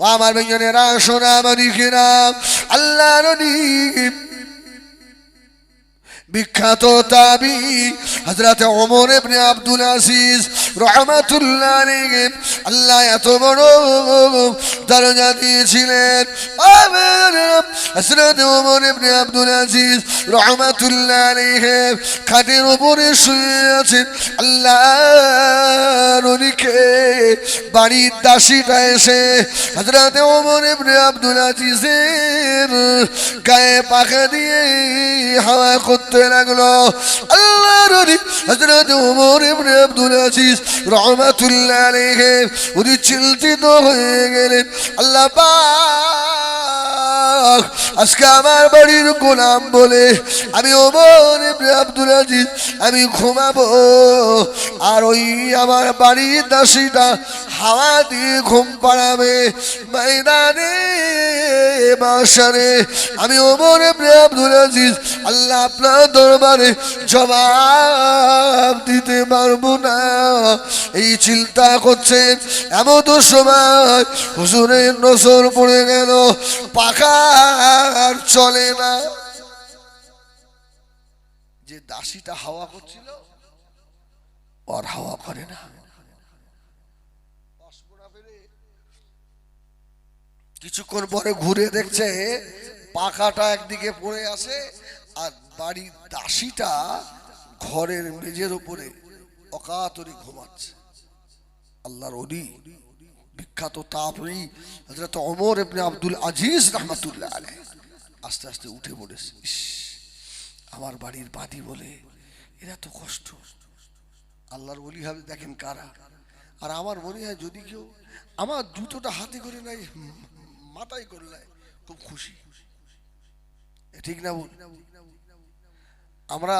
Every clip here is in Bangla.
ও আমার বেঞ্জনেরা সোনা মানিকেরা আল্লাহ বিখ্যাত তাবি হজরত ওমর ইবনে আব্দুল আজিজ রহমাতুল্লাহ আল্লাহ এত বড় দরজা দিয়েছিলেন। হজরত ওমর ইবনে আব্দুল আজিজ রহমাতুল্লাহ আলাইহি খাটের উপরে শুয়ে আছেন। আল্লাহ রনিকে বাড়ির দাসীটা এসে হজরত ওমর ইবনে আব্দুল আজিজের গায়ে পাখা দিয়ে হাওয়া করতে লাগল। আল্লাহ রনি হজরত ওমর ইবনে আব্দুল আজিজ রহমাতুল্লাহ উনি চিন্তিত হয়ে গেলেন। আল্লাহ আজকে আমার বাড়ির গোলাম বলে, আমি ওমর আব্দুল আজিজ, আমি ঘুমাবো। আর ওই আমার বাড়ির দাসীটা হাওয়া দিয়ে ঘুম পাড়াবে। ময়দানে বাসারে আমি ওমর আব্দুল আজিজ, আল্লাহ আপনার দরবারে জবাব দিতে পারব না। এই চিন্তা করছেন এমন তো সময় হুজুরের নজর পড়ে গেল, পাখার চলে না। যে দাসীটা হাওয়া করছিল আর হাওয়া করে না। কিছুক্ষণ পরে ঘুরে দেখছে, পাখাটা একদিকে পড়ে আছে আর বাড়ির দাসীটা ঘরের মেঝের উপরে অকাতরি ঘুমাচ্ছে। আল্লাহর অলি বিখ্যাত তাপরি হজরত অমর ইবনে আব্দুল আজিজ রহমাতুল্লাহ আলাইহ। আস্তে আস্তে উঠে পড়েছে। ইস, আমার বাড়ির বাদি বলে এরা তো কষ্ট। আল্লাহর বলি হবে দেখেন কারা। আর আমার মনে হয় যদি কেউ আমার জুতোটা হাতে করে নাই মাথায় করলে খুব খুশি। ঠিক না বল? আমরা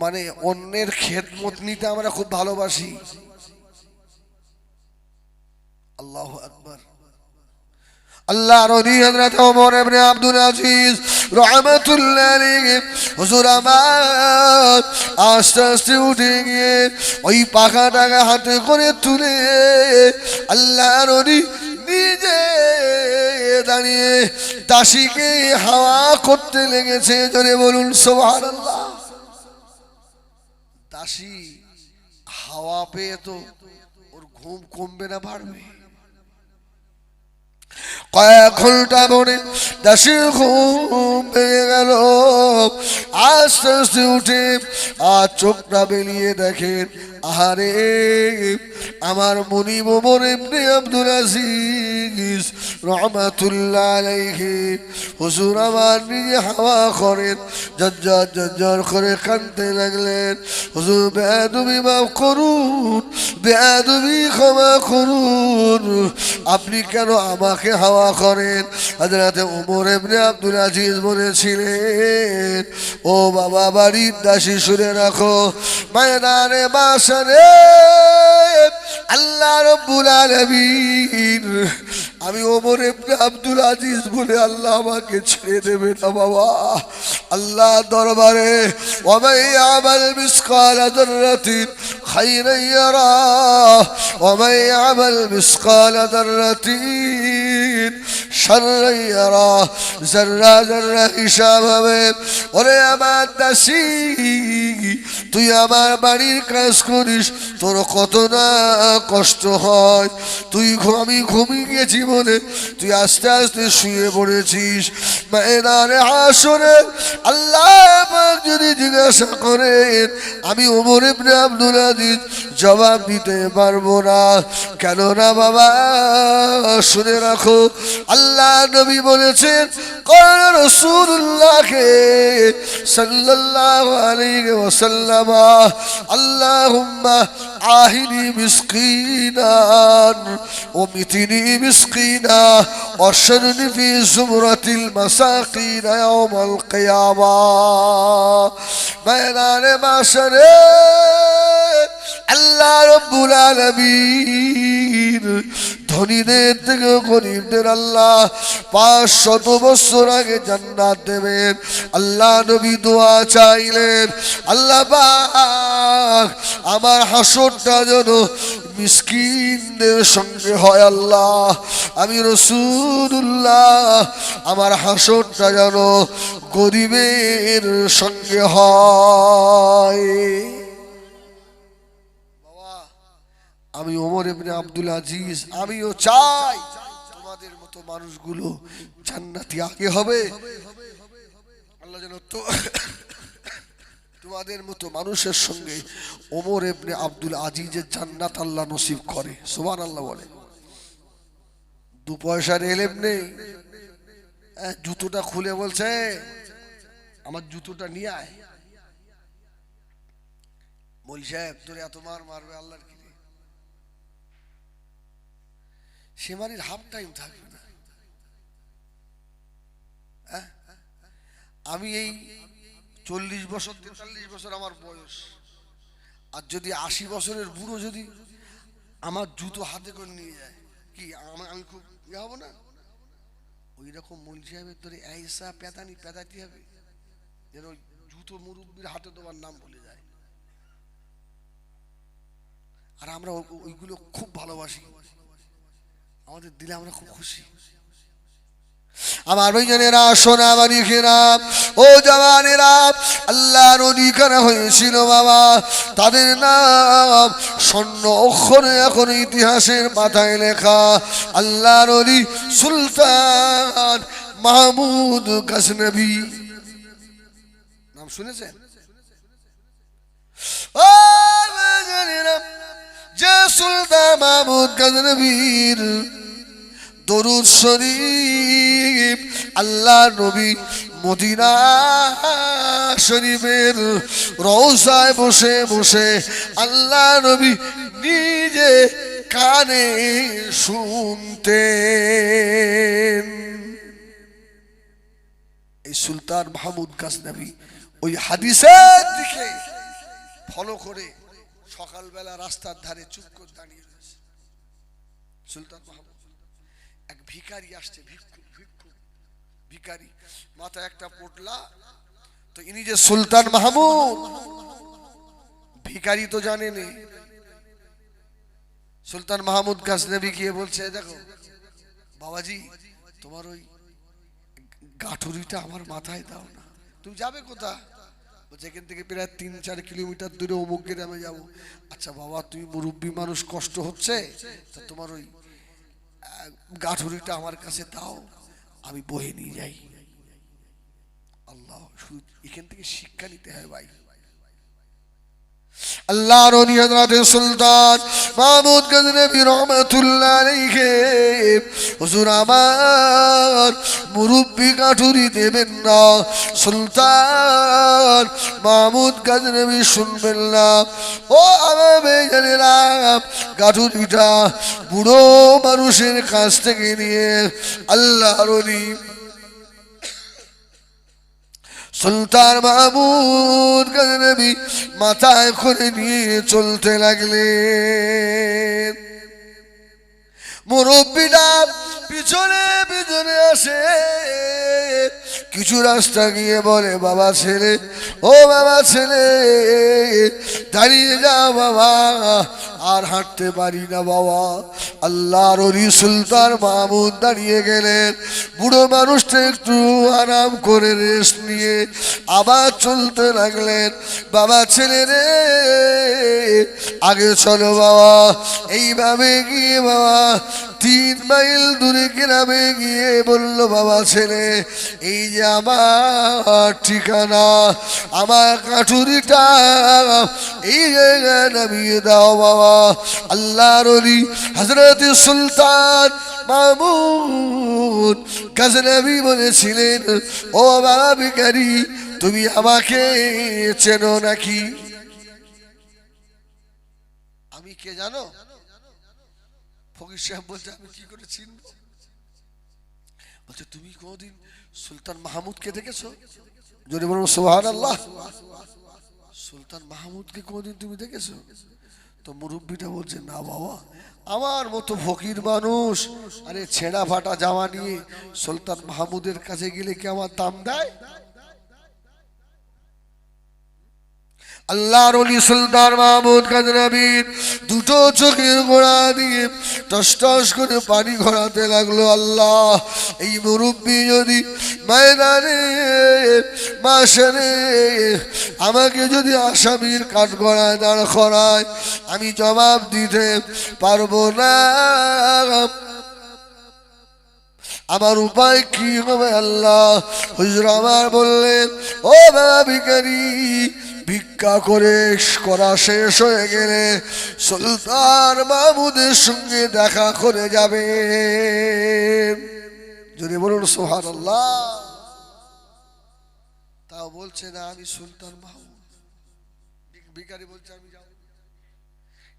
মানে অন্যের খেদমত নিতে আমরা খুব ভালোবাসি। আল্লাহ আকবার। আল্লাহ রদি হযরত ওমর ইবনে আব্দুল আজিজ রাহমাতুল্লাহ আলাইহি হুজুর আমার আস্তে আস্তে উঠে গিয়ে ওই পাখাটাকে হাতে করে তুলে আল্লাহ রদি নিজে দাঁড়িয়ে দাসীকে হাওয়া করতে লেগেছে। জোরে বলুন, সুবহানাল্লাহ। দাসী হাওয়া পেয়ে তো ওর ঘুম কমবে না, বাড়বে। কয়েক ঘণ্টা পরে দাসীর ঘুম পেয়ে গেল। আস্তে আস্তে উঠে আর চোখটা বেরিয়ে দেখেন আহারে, আমার মনি মোমর এমনি আব্দুল আজিজ রহমাতুল্লাহ আলাইহি, হুজুর আমার নিজে হাওয়া করেন জজ্জর জজ্জর করে কানতে লাগলেন। হুজুর, বেয়াদুবি মাফ করুন, বেয়াদুবি ক্ষমা করুন। আপনি কেন আমাকে হাওয়া করেন? হাজরাতে উমর এমনি আব্দুল আজিজ বলেছিলেন ও বাবা বাড়ির দাসী শুনে রাখো। ময়দানে বাসারে আল্লাহ রব্বুল আলামিন আমি ওমর ইবনে আব্দুল আজিজ বলে আল্লাহ আমাকে ছেড়ে দেবে না বাবা। আল্লাহ দরবারে ওরে আমার দাসী, তুই আমার বাড়ির কাজ করিস, তোর কত না কষ্ট হয়। তুই আমি ঘুমিয়ে গেছি জীবনে তুই আস্তে আস্তে শুয়ে পড়েছিস। মায়েরানে আসরে আল্লাহ যদি জিজ্ঞাসা করেন, আমি ওমর ইবনে আব্দুল আজিজ জবাব দিতে পারব না। কেন না বাবা, শুনে রাখো, আল্লাহ নবী বলেছেন কর রসুল্লাহকে সাল্লাহ আলাইহি ওয়াসাল্লাম, আল্লাহুম্মা আহিনি মিসকিনান ও মিতিনি মিসকিন। المدينة واحشرني في زمرة المساقين يوم القيامة بينان معشر الله رب العالمين ধনীদের থেকে গরিবদের আল্লাহ পাঁচ শত বছর আগে জান্নাত দেবেন। আল্লাহ নবী দোয়া চাইলেন, আল্লাহ আমার হাসরটা যেন মিসকিনদের সঙ্গে হয় আল্লাহ। আমি রসুল্লাহ আমার হাসরটা যেন গরিবের সঙ্গে হয়। আমি ওমর এমনি আব্দুল আজিজ, আমিও চাই তোমাদের মতো মানুষগুলো জান্নাতি আগে হবে। আল্লাহ যেন তো তোমাদের মতো মানুষের সঙ্গে ওমর এমনি আব্দুল আজিজের জান্নাত আল্লাহ নসিব করে সোমান আল্লাহ বলে। দু পয়সার এলেম নেই জুতোটা খুলে বলছে, আমার জুতোটা নিয়ে আয়। সাহেব, তোর এত মার মারবে আল্লাহর কি রে? সে মারির হাফ টাইম থাকবে না। হ্যাঁ? আমি এই চল্লিশ বছর, তেতাল্লিশ বছর আমার বয়স। আর যদি আশি বছরের বুড়ো যদি আমার জুতো হাতে করে নিয়ে যায়, কি আমি খুব ইয়ে হব না? ওই রকম মল সাহেবের ধরে ऐसा পেতানি পেতাতি হবে, যেন জুতো মুরব্বীর হাতে তোমার নাম বলে যায়। আর আমরা ওইগুলো খুব ভালোবাসি। আমাদের দিলে আমরা খুব খুশি। আমার ভাইজানেরা সোনা মানিকেরা ও জওয়ানেরা আল্লাহ নদী করা হয়েছিল বাবা। তাদের নাম স্বর্ণ অক্ষরে এখন ইতিহাসের পাতায় লেখা। আল্লাহ নদী সুলতান মাহমুদ গাজনবী। নাম শুনেছেন? ও ভাইজানেরা, যে সুলতান মাহমুদ গাজনবীর দরুদ শরীফ আল্লাহ নবী মদিনা শরীফের রওসায় বসে বসে আল্লাহ নবী নিজে কানে শুনতে এই সুলতান মাহমুদ গাজনবী ওই হাদিসের দিকে ফলো করে সকালবেলা রাস্তার ধারে চুপ করে দাঁড়িয়ে রয়েছে। সুলতান মাহমুদ। এক ভিখারি আসছে ভিখারি। মাথায় একটা পোটলা, তো ইনি যে সুলতান মাহমুদ, ভিখারি তো জানেনি। সুলতান মাহমুদ গাজনবী গিয়ে বলছে দেখো, বাবাজি, তোমার ওই গাঠুরিটা আমার মাথায় দাও না। তুমি যাবে কোথা এখান থেকে প্রায় তিন, চার কিলোমিটার দূরে অমুক গ্রামে যাব। আচ্ছা বাবা তুই মুরব্বী মানুষ, কষ্ট হচ্ছে? তা তোমার ওই গাঠুরিটা আমার কাছে দাও, আমি বহে নিয়ে যাই। আল্লাহ, শুধু এখান থেকে শিক্ষা নিতে হয় ভাই। আল্লাহর অলি হযরত সুলতান মাহমুদ গজনবী রহমাতুল্লাহ আলাইহি। হুজুর আমার মুরব্বি কাঠুরি দেবেন না। সুলতান মাহমুদ গজনবী শুনবেন না। ও আমার বেজানেরা কাঠুরিটা বুড়ো মানুষের কাছ থেকে নিয়ে আল্লাহর অলি সুলতান মাহমুদ গজনবী মাথায় খুলে নিয়ে চলতে লাগলেন। মুরব্বীরা পিছনে পিছনে আসে। কিছু রাস্তা গিয়ে বলে, বাবা ছেলে, ও বাবা ছেলে, দাঁড়িয়ে যা বাবা, আর হাঁটতে পারি না বাবা। আল্লাহর অলি সুলতান মাহমুদ দাঁড়িয়ে গেলেন। বুড়ো মানুষটা একটু আরাম করে রেস্ট নিয়ে আবার চলতে লাগলেন। বাবা ছেলে রে, আগে চলো বাবা। এইভাবে গিয়ে বাবা তিন মাইল দূরে গ্রামে গিয়ে বলল, বাবা ছেলে, এই আমার ঠিকানা আমার কাঠুরিটা এই জায়গায় নামিয়ে দাও বাবা। আল্লাহর হজরত সুলতান গাজনবী বলেছিলেন, ও বাবা ভিখারি, তুমি আমাকে চেনো নাকি? আমি কে জানো? ফকির সাহেব বলছে, আমি কি করে চিনব? বলছে, তুমি কোনদিন সুলতান মাহমুদকে দেখেছ? যদি বলো সোহান আল্লাহ সুলতান মাহমুদকে কোনদিন তুমি দেখেছ? তো মুরব্বীটা বলছে, না বাবা, আমার মতো ফকির মানুষ, আরে ছেঁড়া ফাটা জামা নিয়ে সুলতান মাহমুদের কাছে গেলে কি আমার দাম দেয়? আল্লাহর অলি সুলতান মাহমুদ কাজরাবির দুটো চোখের গোড়া দিয়ে টস টস করে পানি ঘোরাতে লাগল আল্লাহ। এই মুরব্বী যদি ময়দানে মাসে আমাকে যদি আসামির কাঠগড়ায় দাঁড় করায়, আমি জবাব দিতে পারব না। আমার উপায় কি হবে আল্লাহ? হুজুর আমার বললেন, ও বাবা ভিখারি ভিক্ষা করে করা শেষ হয়ে গেলে সুলতান মাহমুদের সঙ্গে দেখা করে যাবে। যদি বলুন সোহান আল্লাহ তাও বলছে, না, আমি সুলতান মাহমুদ। ভিক- ভিখারি বলছে, আমি যাব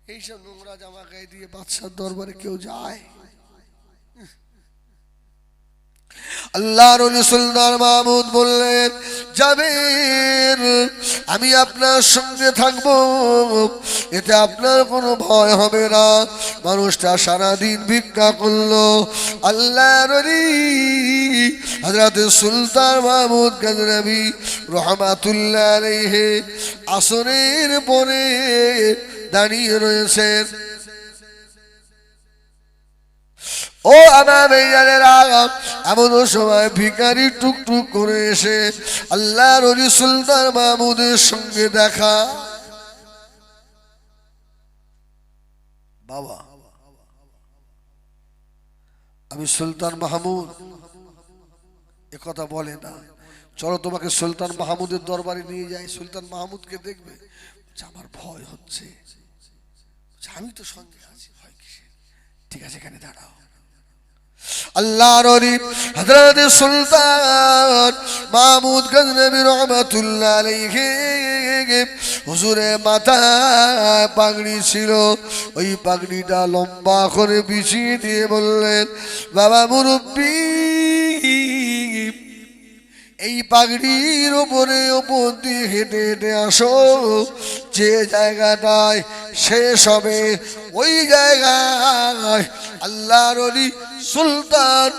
এইসব নোংরা জামা গায়ে দিয়ে বাদশার দরবারে কেউ যায়? আল্লাহর সুলতান মাহমুদ বললেন যাবেন। আমি আপনার সঙ্গে থাকব। এতে আপনার কোনো ভয় হবে না। মানুষটা সারাদিন ভিক্ষা করল। আল্লাহর হজরত সুলতান মাহমুদ গজনবী রহমাতুল্লাহ আলাইহি আসরের পরে দাঁড়িয়ে রয়েছেন। ও আমার এমন সময় ভিকারি টুকটুক করে এসে আল্লাহ রলি সুলতান মাহমুদের সঙ্গে দেখা। বাবা, আমি সুলতান মাহমুদ। এ কথা বলে না। চলো তোমাকে সুলতান মাহমুদের দরবারে নিয়ে যাই। সুলতান মাহমুদকে দেখবে আমার ভয় হচ্ছে। আমি তো সঙ্গে আছি, ভয় কিসের? ঠিক আছে, এখানে দাঁড়াও। আল্লাহর অলি হযরত সুলতান মাহমুদ গজনবী রহমতুল্লাহ আলাইহি হুজুরে মাথায় পাগড়ি ছিল। ওই পাগড়িটা লম্বা করে বিছিয়ে দিয়ে বললেন, বাবা মুরব্বী এই পাগড়ির ওপরে ওপর দিয়ে হেঁটে হেঁটে আসো। যে জায়গাটায় শেষ হবে, ওই জায়গায় আল্লাহর সুলতান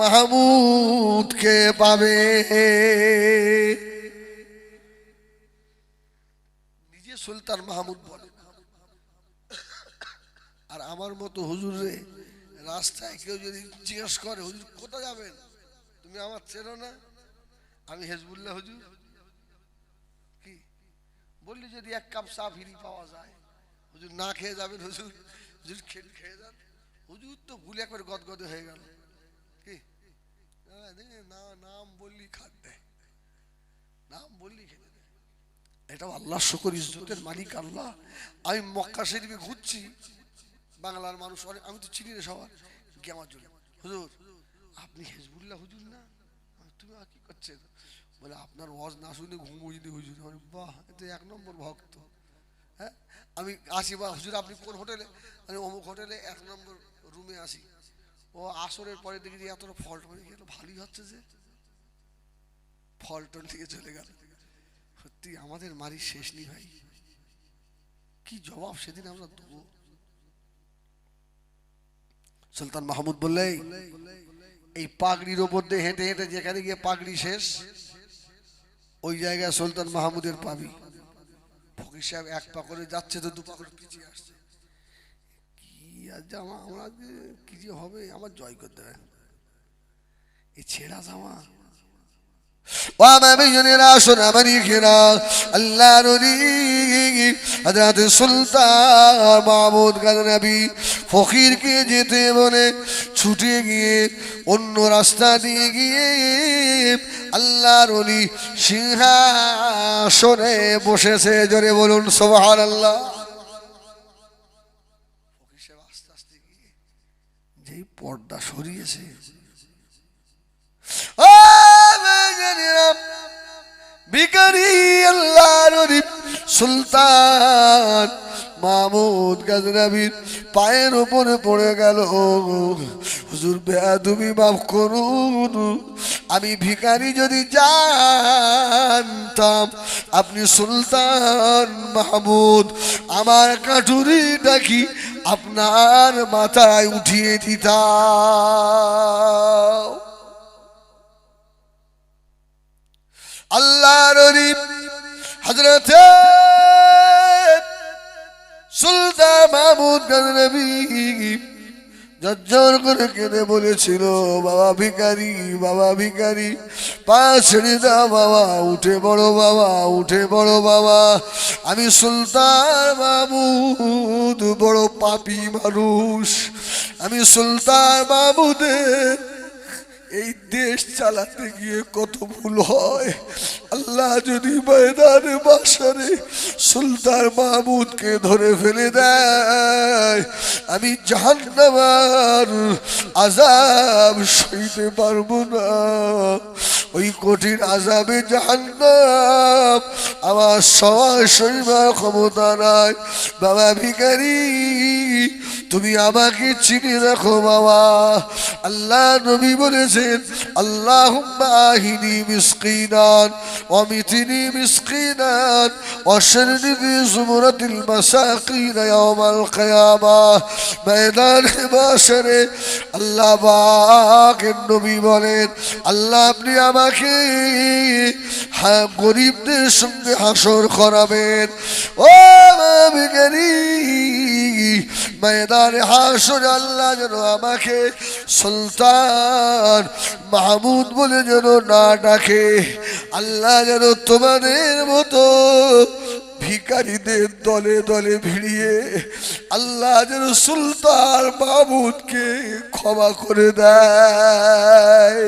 মাহমুদকে পাবে। নিজে সুলতান মাহমুদ বলে। আর আমার মতো হুজুর রে, রাস্তায় কেউ যদি জিজ্ঞেস করে, হুজুর, কোথায় যাবেন? তুমি আমার চেনো না? আমি হেজবুল্লাহ হুজুর? কি? বললি যদি এক কাপ চা ফিরি পাওয়া যায়। হুজুর না খেয়ে যাবেন হুজুর। হুজুর খেয়ে খেয়ে যান। হুজুর তো ভুলে একবার গদগদে হয়ে গেল। কি? না, নাম বললি খাদ দেয় নাম বললি খেতে দেয় এটাও আল্লাহ শুকর ইজ্জতের মালিক আল্লাহ। আমি মক্কা শরীফে ঘুরছি। বাংলার মানুষ অনেক আমি তো চিনি না সবার। কি আমার জন্য। হুজুর আপনি হেজবুল্লাহ হুজুর না? তুমি কি করছেন বলে, আপনার ওয়াজ না শুনে ঘুমুইনি হুজুর আমি বাহ এটা এক নম্বর ভক্ত। হ্যাঁ? আমি আসি বা হুজুর, আপনি কোন হোটেলে? আমি অমুক হোটেলে এক নম্বর রুমে আসি। ও আসরের পরে দেখি যে এতটা ফল্ট মানে গেল ভালোই হচ্ছে যে। ফল্টন থেকে চলে গেল। সত্যি, আমাদের মারি শেষ নেই ভাই। কি জবাব সেদিন আমরা দেবো? সুলতান মাহমুদ বললে এই পাগড়ির ওপর দিয়ে হেঁটে হেঁটে যেখানে গিয়ে পাগড়ি শেষ ওই জায়গায় সুলতান মাহমুদের পাবি। ফকির সাহেব এক পা করে যাচ্ছে তো দু পা করে পিছিয়ে আসছে। কি আর জামা আমরা কি যে হবে, আমার জয় করতে হবে। এই ছেঁড়া জামা। ফকিরকে যেতে বলে ছুটে গিয়ে অন্য রাস্তা দিয়ে গিয়ে আল্লাহর অলি সিংহাসনে বসেছে, জোরে বলুন সোহান আল্লাহ আস্তে যেই পর্দা সরিয়েছে। ভিখারি আল্লাহর সুলতান মাহমুদ গাজনাবির পায়ের উপরে পড়ে গেল হুজুর বেয়াদুমি মাফ করুন। আমি ভিখারি যদি জানতাম, আপনি সুলতান মাহমুদ, আমার কাঠুরিটা কি আপনার মাথায় উঠিয়ে দিতাম? আল্লাহর হজরত সুলতান মাহমুদ গজনবী জজ্জর করে কেঁদে বলেছিল, বাবা ভিখারি বাবা ভিখারি, পা ছেড়ে দাও বাবা, উঠে বড় বাবা, উঠে বড় বাবা। আমি সুলতান মাহমুদ, বড় পাপি মানুষ। আমি সুলতান মাহমুদের এই দেশ চালাতে গিয়ে কত ভুল হয়। আল্লাহ যদি ময়দানে বাসারে সুলতান মাহমুদকে ধরে ফেলে দেয়, আমি জাহান্নামার আজাব সইতে পারব না। ওই কঠিন আজাবে জাহান্নাম আমার সবার সইবার ক্ষমতা নাই। বাবা ভিখারি তুমি আমাকে চিনে রাখো বাবা। আল্লাহ নবী বলেছেন আল্লাহ আহিনী মিসকিনান অমিতিনি মিসকিনান, অশরনি ফি জুমরাতিল মাসাকিন ইয়াউমাল কিয়ামা। ময়দানে মাশরে আল্লাহ পাকের নবী বলেন, আল্লাহ আপনি আমাকে গরিবদের সঙ্গে হাসর করাবেন। ও বিজ্ঞানী ময়দানে হাসর আল্লাহ যেন আমাকে সুলতান মাহমুদ বলে যেন না ডাকে। আল্লাহ যেন তোমাদের মতো ভিকারীদের দলে দলে ভিড়িয়ে আল্লাহ যেন সুলতান মাহমুদকে ক্ষমা করে দেয়।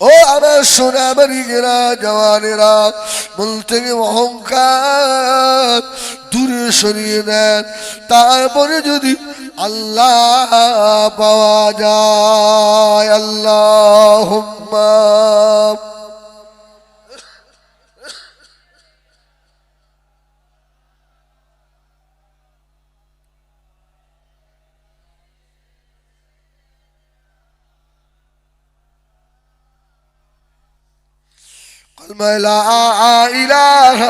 ও আমার সোনা বাড়িগেরা জওয়ানেরা, বলতে অহংকার, দূরে সরিয়ে দেন তারপরে যদি আল্লাহ পাওয়া যায় আল্লাহ كلمة لا إله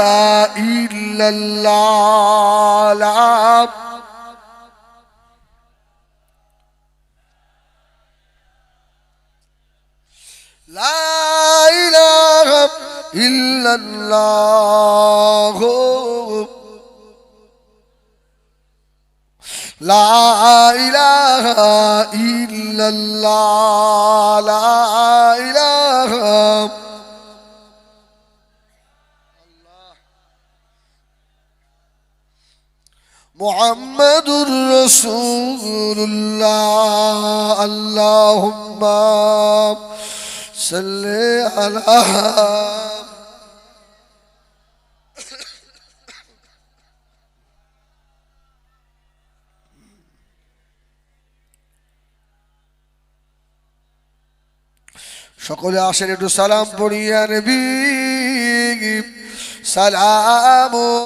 إلا الله. لا. لا إله إلا الله. لا إله إلا الله. لا إله محمد رسول الله اللهم صل على সকলে আসেন একটু সালাম পড়িয়া নবী সালাম